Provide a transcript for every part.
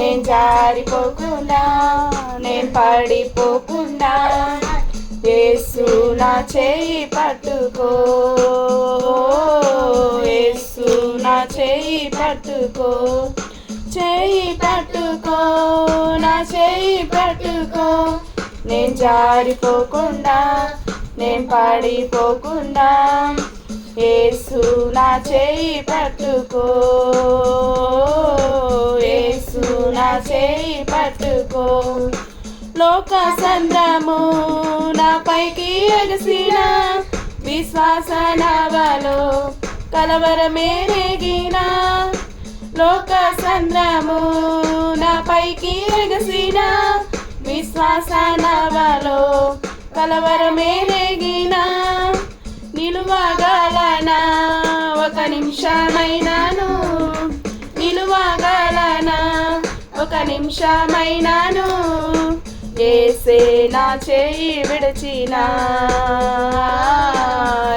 నేను జారిపోకుండా నేను పడిపోకుండా ఏసు నా చేయి పట్టుకో ఏసు నా చేయి పట్టుకో చేయి పట్టుకో నా చేయి పట్టుకో. నేను జారిపోకుండా నేను పడిపోకుండా ఏసు నా చేయి పట్టుకో. చేయి పట్టుకో. లోక సంద్రము నా పైకి ఎగసిన విశ్వాస నవలో కలవరమే రేగిన. లోక సంద్రము నా పైకి ఎగసిన విశ్వాస నవలో కలవరమే రేగిన. నిలువగలనా? ఒక నిమిషమైనాను. నిమిషమైనాను. ఏసే నా చేయి విడచినా.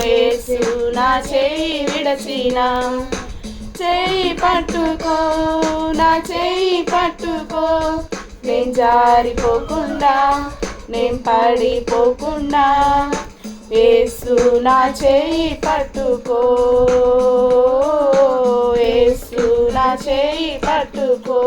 ఏసు నా చేయి విడచినా. చేయి పట్టుకో నా చేయి పట్టుకో. నేను జారిపోకుండా నేను పడిపోకుండా. ఏసు నా చేయి పట్టుకో. ఏసు నా చేయి పట్టుకో.